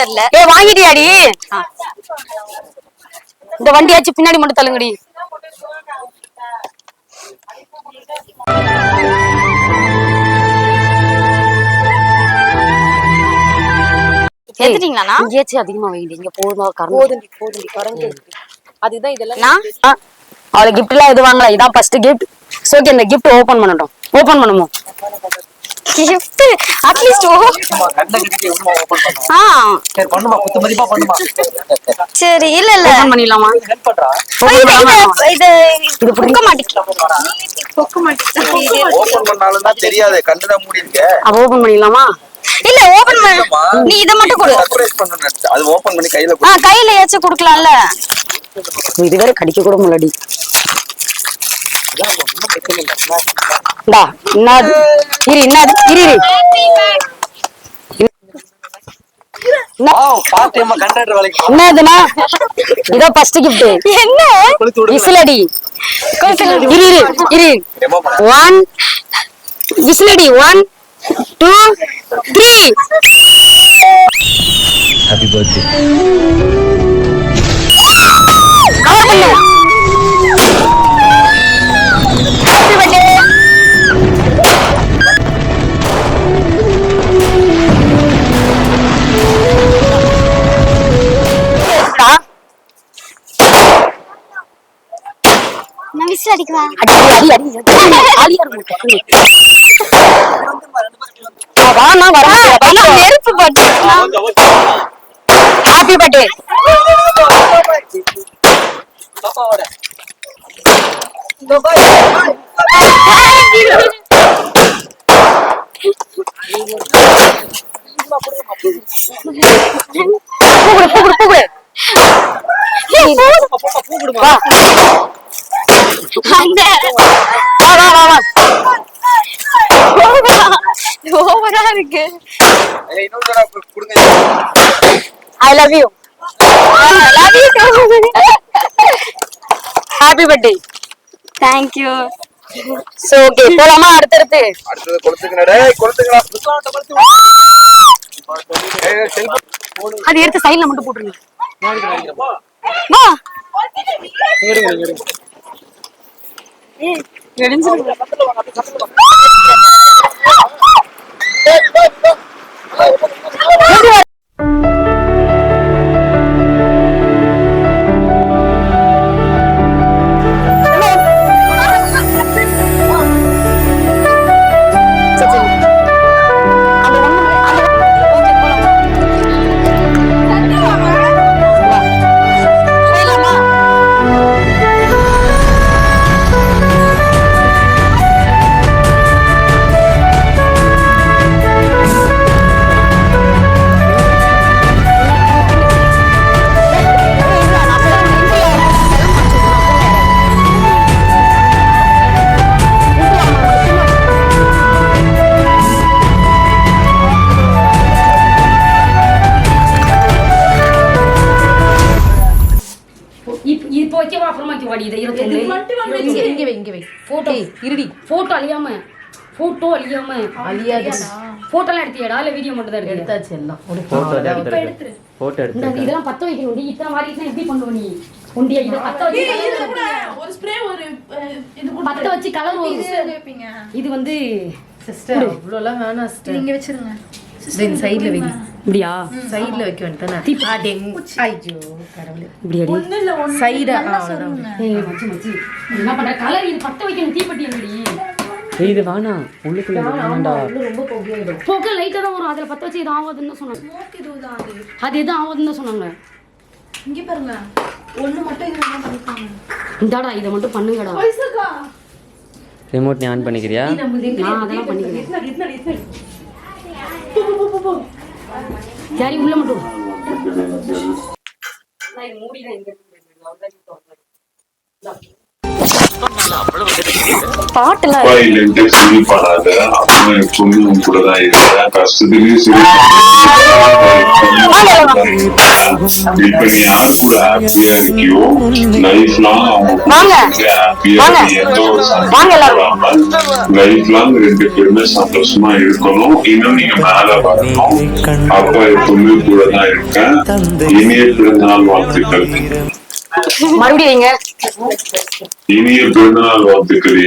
தெரியல. ஏ வாங்கிட்டியாடி? இந்த வண்டியாச்சு பின்னாடி மட்டும் தள்ளுங்கடி. எடுத்துட்டீங்களாண்ணா? இங்கேயாச்சும் அதிகமா வைங்க இங்க போதுமா கரண்ட் கரண்ட் இருக்கு அதுதான் இதெல்லாம் அவளை gift எல்லாம் எது வாங்கல. இதான் ஃபர்ஸ்ட் gift. சோகே இந்த gift ஓபன் பண்ணட்டும். ஓபன் பண்ணுமோ? Gift அட்லீஸ்ட் ஓ கண்ணை? ஆ. சரி பண்ணுமா? குத்து மதிப்பா பண்ணுமா? சரி இல்ல இல்ல. ஓபன் பண்ணிடலாமா? ஹெல்ப் பண்றா? இது இது பொக்க மாட்டேங்குது பொக்க ஓபன் பண்ணாலும் தான் தெரியாது கண்ணுதான் மூடி இருக்கு அப்ப ஓபன் பண்ணிடலாமா? இல்ல ஓபன் பண்ண. நீ இத மட்டும் கொடு. சர்ப்ரைஸ் நினைச்சேன். அது ஓபன் பண்ணி கையில ஆ கையில ஏச்சும் குடுக்கலாம்ல. இது வேற கடிக்க கூட முடியலடி. என்னதுன்னா இதோ ஃபர்ஸ்ட் gift. என்ன. விசிலடி. இரு இரு இரு. One விசிலடி. One two three happy birthday cover பண்ணு விசில் அடிக்கவா அடி அடி அடி ஆலியா இருக்கு. ஆ, ஓவரா இருக்கு I love you. Love you Happy birthday. Thank So, okay, போலாமா? அடுத்தடுத்து. அடுத்தது கொளுத்துக்கணும் டேய் செல்போன் அது எடுத்து சைடுல மட்டும் போட்டுருங்க. வா. அந்த இப்ப இப்போ வைக்கவா அப்புறமா வைக்க வாடி இதை இருபத்தொன்னு இங்க வை இங்க வை. போட்டோ இருடி. போட்டோ அழியாம போட்டோ அழியாம. அழியாது. போட்டோலாம் எடுத்தியாடா இல்ல வீடியோ மட்டும் தான் எடுத்தாச்சு எல்லாம். போட்டோ எடுத்து இதெல்லாம் பத்த வைக்கணும். நீ இத்தனை வாரிசுனா எப்படி பண்ணுவ நீ? உண்டியா இதை பத்த வச்சு ஒரு ஸ்ப்ரே ஒரு அஹ், இது பத்த வச்சு கலர் இது வந்து சிஸ்டர் இவ்வளோலாம் வேணாம் சிஸ்டர் நீங்க வச்சிருங்க. தென் சைடுல வை இப்படியா? சைடுல வைக்க வேண்டியதானே அடெங் ஐயோ கடவுளே. இப்படி அடி ஒண்ணு இல்ல. ஒண்ணு சைடா ஏய். மச்சி மச்சி. என்ன பண்ற? கலர் இது பத்த வைக்கணும் தீப்பெட்டி எங்கடி? ஏய், இது வேணாம் உள்ளுக்குள்ள இது வேணாம்டா ரொம்ப புகையிடும் போக்க லைட்டா தான் வரும். அதுல பத்த வச்சு இது ஆகாதுன்னு தான் சொன்னாங்க அது எதுவும் ஆகாதுன்னு தான் சொன்னாங்க. இங்க பாருங்க. மட்டும் இந்தாடா இதை மட்டும் பண்ணுங்கடா. ரிமோட் நீ ஆன் பண்ணிக்கிறியா? நான் அதெல்லாம் பண்ணிக்கிறேன். சரி உள்ள மட்டும் பாட்டுலாம் இல்லைன்ட்டு சிரி பண்ணாத அப்புறம் உன் கூட தான் இருக்க? கஷ்டத்துலயும் சிரி இப்ப நீ யார் கூட ஹாப்பியா இருக்கியோ? லைஃப் லாங் அவங்க. ஹாப்பியா. எந்த ஒரு லைஃப் லாங் ரெண்டு பேருமே சந்தோஷமா இருக்கணும். இன்னும் நீங்க மேல வரணும். அப்பா எப்பவுமே கூட தான் இருக்கேன். இனிய பிறந்தநாள் வாழ்த்துக்கள். மறுபடியும் வைங்க இனிய பிறந்தநாள் வாழ்த்துக்கள்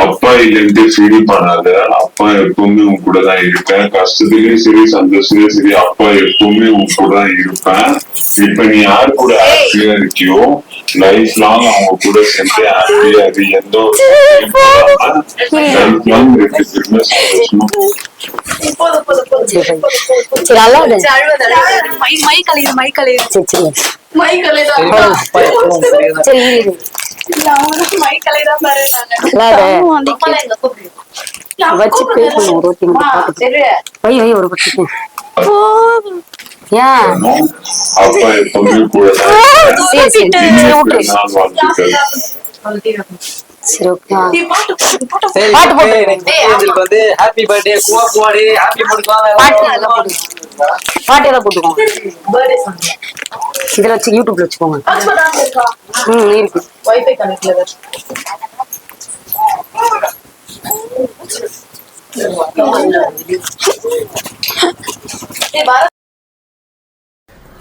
அப்பா இல்லைன்ட்டு ஃபீல் பண்ணாத. அப்பா எப்பவுமே உன் கூட தான் இருப்பேன். கஷ்டத்துலயும் சரி சந்தோஷத்துலயும் சரி அப்பா எப்பவுமே உன் கூட தான் இருப்பேன். இப்ப நீ யார் கூட ஹாப்பியா இருக்கியோ லைஃப் லாங் அவங்க கூட சேர்ந்து ஹாப்பியா இரு. எந்த ஒரு லைஃப் லாங் ரெண்டு பேருமே சந்தோஷமா. சரி நல்லா இரு. மை மை கலையுது மை கலையுது சரி சரி. மை சரி. வச்சு பேசணும் ஒரு வாட்டி மட்டும் பார்த்துட்டு. வை வை ஒரு பத்து ஏன்? சரி சரி. விட்டுரு. சரி ஓகே பாட்டு போடு, பாட்டு வந்து ஹாப்பி பர்த்டே குவா குவாடி ஹாப்பி பாட்டு எல்லாம் போட்டு பாட்டு எல்லாம் போட்டுக்கோங்க. இதுல வச்சு யூடியூப்ல வச்சுக்கோங்க? ம் இருக்கு.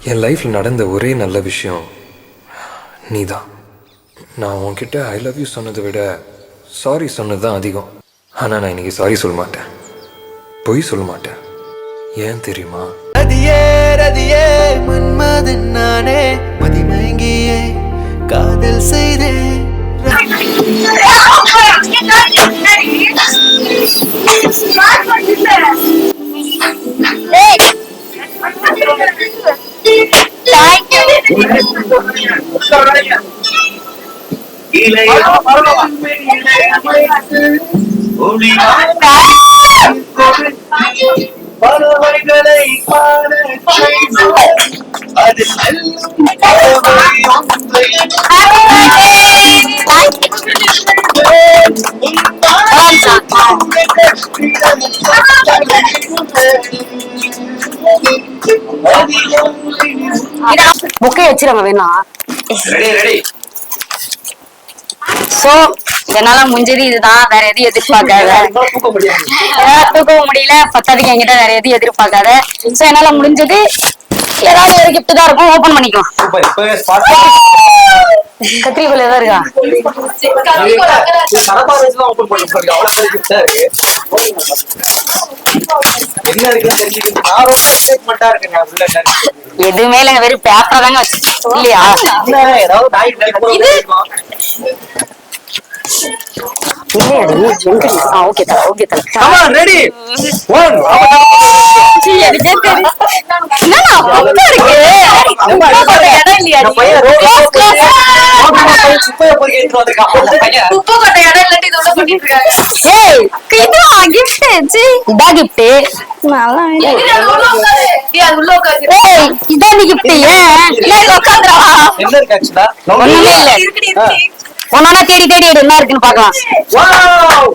என் லைஃப்பில் நடந்த ஒரே நல்ல விஷயம் நீ தான் நான் உன்கிட்ட ஐ லவ் யூ சொன்னதை விட சாரி சொன்னது தான் அதிகம். ஆனால் நான் இன்னைக்கு சாரி சொல்ல மாட்டேன். பொய் சொல்ல மாட்டேன். ஏன் தெரியுமா? ரதியே ரதியே மன்மதன் நானே மதிமயங்கியே காதல் செய்தேன். பறவைகளை செய்தோம். அது புக்கை வச்சிருங்க வேணா. ரெடி ரெடி சோ என்னால முடிஞ்சது இதுதான். வேற எதையும் எதிர்பார்க்காத. என்னால தூக்கவும் முடியல. பத்தாவதுக்கு என்கிட்ட வேற எதையும் எதிர்பார்க்காத. சோ என்னால முடிஞ்சது ஏதாவது ஒரு gift தான் இருக்கும். ஓபன் பண்ணிக்கோ சூப்பர் இப்போ ஸ்பாட் கத்திரிக்கோல் ஏதாவது இருக்கா? கிஃப்டா? எதுவுமே இல்லைங்க. வெறும் பேப்பர் தாங்க இல்லையா? ஓகே தல ஓகே தல ஆமா ரெடி ஒன் எனக்கே தெரியும் என்னடா பக்கம் இருக்கு உப்பு போட்ட இடம் இல்லையா இந்த பையன் ரோட்ல Close, close. ரோட்ல போய் சுப்பைய பொறுக்கி எடுத்துட்டு வந்திருக்கான் அந்த பையன் உப்பு கொட்டை இடம் இல்லாட்டி இதோட பண்ணிட்டு இருக்காங்க ஏய் இதுவா gift சி இதா gift நல்லா ஏய், அது உள்ள உட்காரு. ஏய், அது உள்ள உட்காரு. ஏய் இதான் நீ gift ஏன் ஏய் உட்கார்றா என்ன இருக்கு ஆக்சுவலா ஒண்ணுமே இல்ல இருக்குடி, ஒன்னொன்னா தேடி தேடி எடு என்ன இருக்குன்னு பார்க்கலாம். வாவ்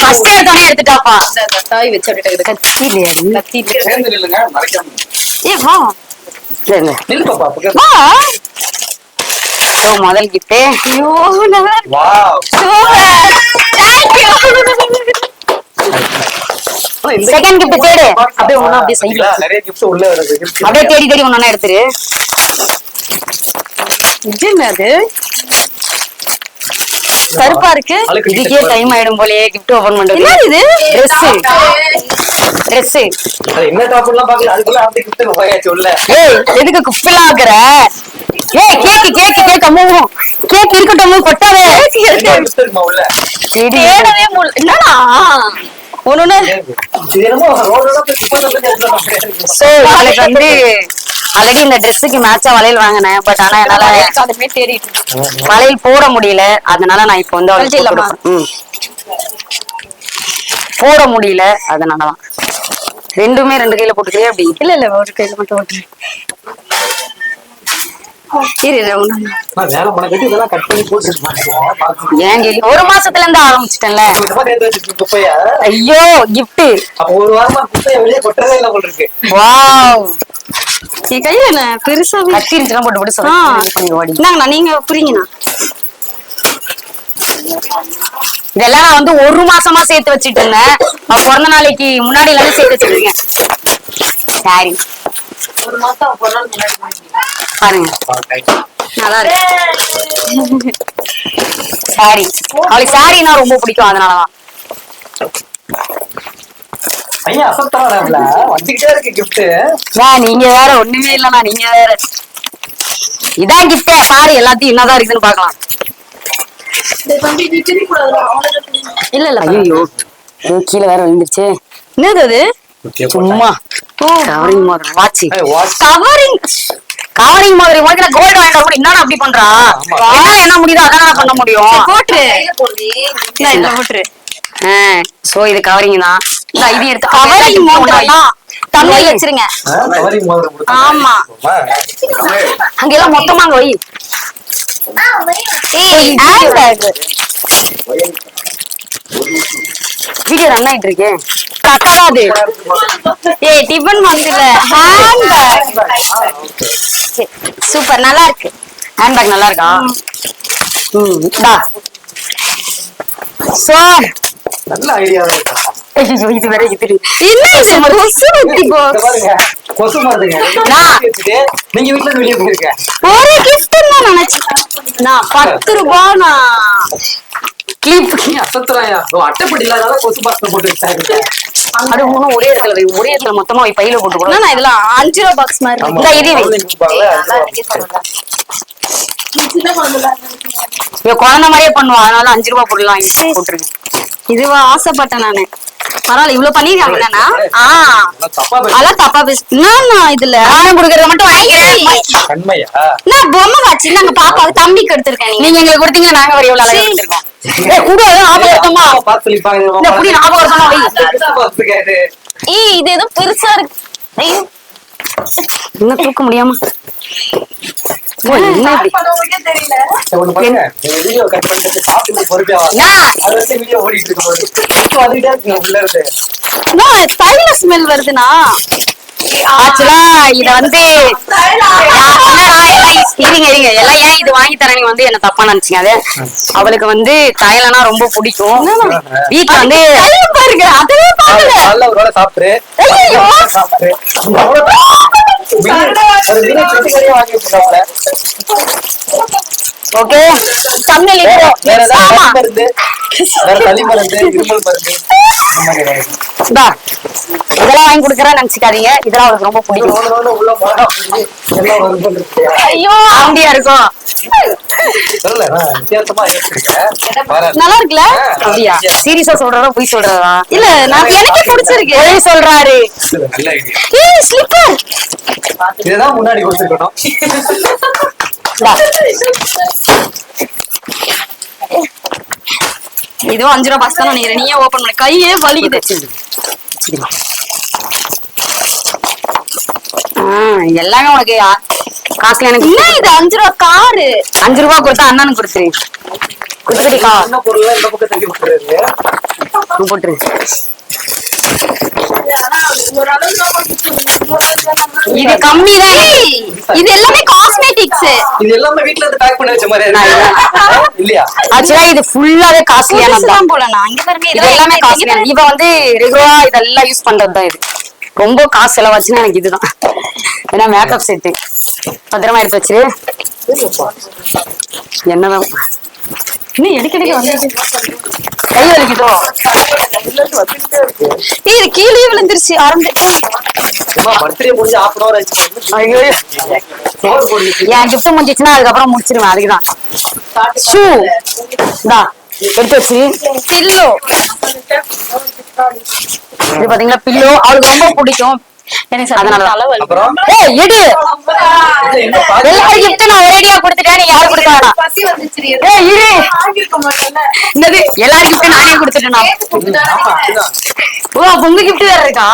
ஃபர்ஸ்ட் எடுத்தோடனே எடுத்துட்டாப்பா. தாய் வச்சு அப்படியே கத்தி கத்தி வா. வா முதல் ஐயோ சூப்பர் செகண்ட் gift தேடு. அப்படியே ஒண்ணா அப்படியே சைடுல பாத்தீங்களா? நிறைய gift உள்ள வருது. Gift அப்படியே தேடி தேடி ஒண்ணா எடுத்துரு. இது என்னது? கருப்பா இருக்கு. இதுக்கே டைம் ஆயிடும் போலயே gift ஓபன் பண்றது என்ன இது? Dress. Dress. அது என்ன டாப்லாம் பாக்கல அதுக்குள்ள அந்த gift போயாச்சு உள்ள. ஏய் எதுக்கு குப்பிலாம் ஆக்குற? ஏய் கேக் கேக் கேக் அம்மா கேக் இருக்கட்டும் கொட்டாதே. உள்ள? தேடவே முடியல. என்னடா? மாதிரியா இருக்கு. சோ நாளைக்கு வந்து ஆல்ரெடி இந்த ட்ரெஸ்ஸுக்கு மேட்சா வளையல் வாங்கினேன். பட் ஆனா என்னால அதுமே தேடிட்டு வளையல் போட முடியல. அதனால நான் இப்போ வந்து அவளுக்கு கொடுப்பேன். ம். போட முடியல. அதனாலதான் ரெண்டுமே ரெண்டு கையில போட்டுக்கலையே அப்படி இல்ல இல்ல ஒரு கையில மட்டும் போட்டு? ஒரு மாசத்துல இருந்து ஆரம்பிச்சிட்டேன்ல. குப்பையா. ஐயோ gift. அப்ப ஒரு வாரமா என் கையில என்ன? பெருசா போட்டு போட்டு. சொல்லுங்க நீங்க புரியுங்கண்ணா. இதெல்லாம் நான் வந்து ஒரு மாசமா சேர்த்து வச்சிட்டு இருந்தேன் பிறந்த நாளைக்கு முன்னாடி எல்லாம் சேர்த்து வச்சிருக்கேன் சாரி. பாருங்க. நல்லா இருக்கு. சாரி. அவளுக்கு சாரினா ரொம்ப பிடிக்கும் அதனாலதான். பையன் அசத்தவரல வந்துகிட்டே இருக்கு கிஃப்ட் வா நீங்க வேற ஒண்ணுமே இல்லண்ணா நீங்க வேற. இதான் கிஃப்டே பாரு எல்லாத்தையும் என்னதான் இருக்குன்னு பாக்கலாம் இல்ல இல்ல. ஐயோ கீழே வேற விழுந்துருச்சு. என்னது அது? சும்மா. கவரிங் மாதிரி வாட்ச் வாட்ச் கவரிங் கவரிங் மாதிரி உனக்கு நான் கோல்டு வாங்கிட்டு கூட என்னடா அப்படி பண்றா? என்னால என்ன முடியுதோ அதான் பண்ண முடியும். போட்டுரு சோ இது கவரிங் தான். இது எடுத்து கவரிங் தம்பி வச்சிருங்க. ஆமா. அங்க எல்லாம் மொத்தமா அங்க வை. ஏய் ஹேண்ட் பேக் வீடியோ ரன் ஆயிட்டு இருக்கு. கட்டாது ஏய் பாக்ஸ் இல்ல ஹேண்ட் பேக் சூப்பர் நல்லா இருக்கு. ஹேண்ட்பேக் நல்லா இருக்கா? ம் சோ நல்ல ஐடியா இருக்கா இது வேற இது என்ன இது கொசு குத்தி இங்க பாக்ஸ் பாருங்க கொசு மருந்துங்க நான். நீங்க வீட்டுல இருந்து போயிருக்க ஒரு கிஃப்ட் தான் நினைச்சேன் நான் பத்து ரூபாய் கிளிப் நீ அசத்துறாயா அட்டைப்படி இல்லாத கொசு பாக்ஸ் போட்டு வச்சாங்க அது ஒண்ணும் ஒரே இடத்துல ஒரே இடத்துல மொத்தமா வை பையில போட்டு கூட நான் இதெல்லாம் அஞ்சு ரூபா பாக்ஸ் மாதிரி இருக்கு. இந்த இது வை. சின்ன குழந்தை மாதிரியே பண்ணுவா அதனால அஞ்சு ரூபா பொருள் வாங்கி போட்டுருக்கு இதுவா ஆசைப்பட்டேன் நானு. பரவாயில்ல இவ்வளவு பண்ணிருக்காங்க. என்னன்னா? அதெல்லாம் தப்பா பேச. என்னண்ணா இதுல? நானும் கொடுக்கறத மட்டும் வாங்கிக்கிறேன் பொம்மை வச்சு நாங்க பாப்பாவுக்கு தம்பிக்கு எடுத்திருக்கேன் நீங்க எங்களுக்கு கொடுத்தீங்க நாங்க வர எவ்வளவு அழகா எடுத்திருக்கோம் இது ஏதோ பெருசா இருக்கு. இன்னும் தூக்க முடியாம. என்ன என்ன? வருதுண்ணா. ஆக்சுவலா இத வந்து இருங்க இருங்க எல்லாம் ஏன் இது வாங்கி தரேன்? வந்து என்ன தப்பா நினைச்சீங்க அது அவளுக்கு வந்து தைலனா ரொம்ப பிடிக்கும். வீட்டுல வந்து பாருங்க அதுவே வச்சிருக்காப்ல. ஓகே. இதெல்லாம் வாங்கி கொடுக்கறேன் நினைச்சுக்காதீங்க. இதெல்லாம் அவளுக்கு ரொம்ப பிடிக்கும். ஐயோ. ஆண்டியா இருக்கும். நல்லா இருக்குல்ல? அப்படியா? சீரியஸா சொல்றதா பொய் சொல்றதா? இல்ல நான் எனக்கு பிடிச்சிருக்கு. பொய் சொல்றாரு. ஏய் ஸ்லிப்பர் இதுதான் முன்னாடி கொடுத்துருக்கணும். இதுவும் அஞ்சு ரூபா பாக்ஸ் தான் நினைக்கிறேன் நீயே ஓபன் பண்ண. கையே வலிக்குது. ஆ, எல்லாமே உனக்கு காசுல எனக்கு என்ன இது? அஞ்சு ரூபா காரு? அஞ்சு ரூபாய் கொடுத்தா அண்ணனுக்கு கொடுத்துரு. விட்டுறது போட்டுரு இது கம்மி தான் இது எல்லாமே காஸ்மெட்டிக்ஸ் இது எல்லாமே வீட்ல இருந்து பேக் பண்ணி வச்ச மாதிரி. இல்லையா? ஆக்சுவலா இது ஃபுல்லாவே காஸ்ட்லியானது தான். போல நான். இங்க பாருங்க இது எல்லாமே காஸ்ட்லியான இவ வந்து ரெகுலரா இதெல்லாம் யூஸ் பண்றது தான் இது. ரொம்ப காசு செலவாச்சுன்னா எனக்கு இதுதான். ஏன்னா மேக்கப் செட்டு பத்திரமா எடுத்து வச்சிரு. என்னதான். இன்னும் எடுக்கடிக்க வந்து கை வலிக்குதோ ஏய் இது கீழே விழுந்துருச்சு ஆரம்பி என் கிஃப்ட் முடிஞ்சிச்சுன்னா அதுக்கப்புறம் முடிச்சிருவேன் அதுக்குதான். ஷூ. இந்தா எடுத்து வச்சு. பில்லோ இது பாத்தீங்களா பில்லோ அவளுக்கு ரொம்ப பிடிக்கும். எனக்கு எல்லாரும் gift நான் ஒரேடியா கொடுத்துட்டேன் நீ யாரும் கொடுக்க வேணாம்? பசி வந்துச்சு ஏய் இரு. வாங்கியிருக்க மாட்டேன்ல. என்னது? எல்லாரும் gift நானே கொடுத்துட்டேன்? நான். ஆமா, அதுதான். ஓ அப்ப உங்க gift வேற இருக்கா?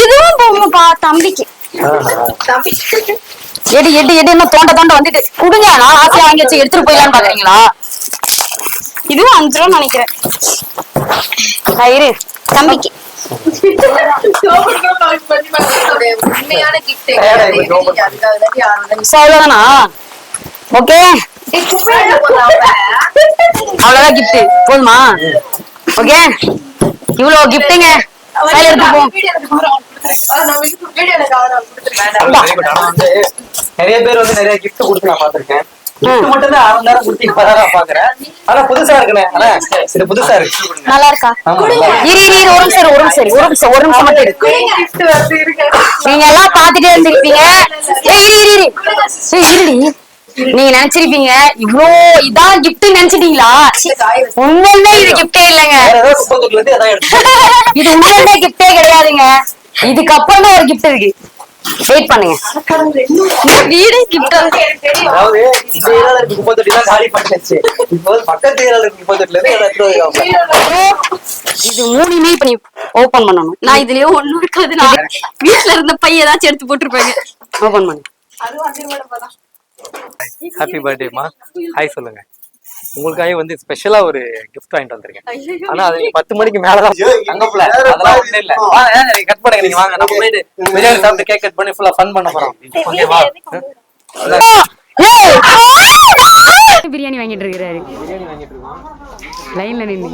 இதுவும் பொம்மை இல்லப்பா தம்பிக்கு. எடு எடு எடு. என்ன தோண்ட தோண்ட வந்துட்டு. குடுங்க. நான் ஆசையா வாங்கி வச்சு எடுத்துட்டு போயிடலான்னு பாக்குறீங்களா? இதுவும் அஞ்சு ரூபா நினைக்கிறேன் தம்பிக்கு. அவ்வளவுதானா? ஓகே அவ்வளவுதான் கிஃப்ட் போதுமா? ஓகே இவ்வளவு கிஃப்ட்டுங்க நிறைய பேர் வந்து நிறைய gift கொடுத்து நான் பார்த்திருக்கேன். Gift மட்டும் தான் அரை மணி நேரம் கொடுத்து இப்ப தான் நான் பாக்குறேன். ஆனா புதுசா இருக்குண்ணே. அண்ணே, இது புதுசா இருக்கு. நல்லா இருக்கா. ஆமா. இரு இரு இரு ஒரு நிமிஷம் இரு, ஒரு நிமிஷம் இரு, ஒரு நிமிஷம் ஒரு நிமிஷம் மட்டும் இரு. நீங்க எல்லாம் பாத்துட்டே இருந்திருப்பீங்க. ஏய், இரு இரு இரு. இருடி. நீங்க நினைச்சிருப்பீங்க இவ்ளோ இதான் கிஃப்ட் நினைச்சிட்டீங்களா? உண்மையிலே இது கிஃப்டே இல்லைங்க. இது உண்மையிலே கிஃப்டே கிடையாதுங்க. இதுக்கப்புறம் தான் ஒரு கிஃப்ட் இருக்கு. வெயிட் பண்ணுங்க. வீடு கிஃப்ட் அதாவது இந்த ஏரியால இருக்க குப்பத்தொட்டி தான் காலி பண்ணியாச்சு. இப்போ வந்து பக்கத்து ஏரியால இருக்க குப்பத்தொட்டில இருந்து எதாவது எடுத்து வைக்கலாம். இது மூணுமே இப்ப நீ ஓபன் பண்ணணும். நான் இதுலயே ஒண்ணும் இருக்காது நான் வீட்ல இருந்த பைய ஏதாச்சும் எடுத்து போட்டிருப்பாங்க. ஓபன் பண்ணு. ஹாப்பி பர்த்டேமா ஹாய் சொல்லுங்க. உங்களுக்காக வந்து ஸ்பெஷலா ஒரு gift வாங்கிட்டு வந்திருக்கேன். ஆனா அது பத்து மணிக்கு மேலதான் தங்கப்புல அதெல்லாம் ஒண்ணும் இல்ல. கட் பண்ணுங்க நீங்க வாங்க. நம்ம போயிட்டு பிரியாணி சாப்பிட்டு கேக் கட் பண்ணி ஃபுல்லா ஃபன் பண்ண போறோம். ஓகேவா பிரியாணி வாங்கிட்டு இருக்கிறாரு. லைன்ல நின்று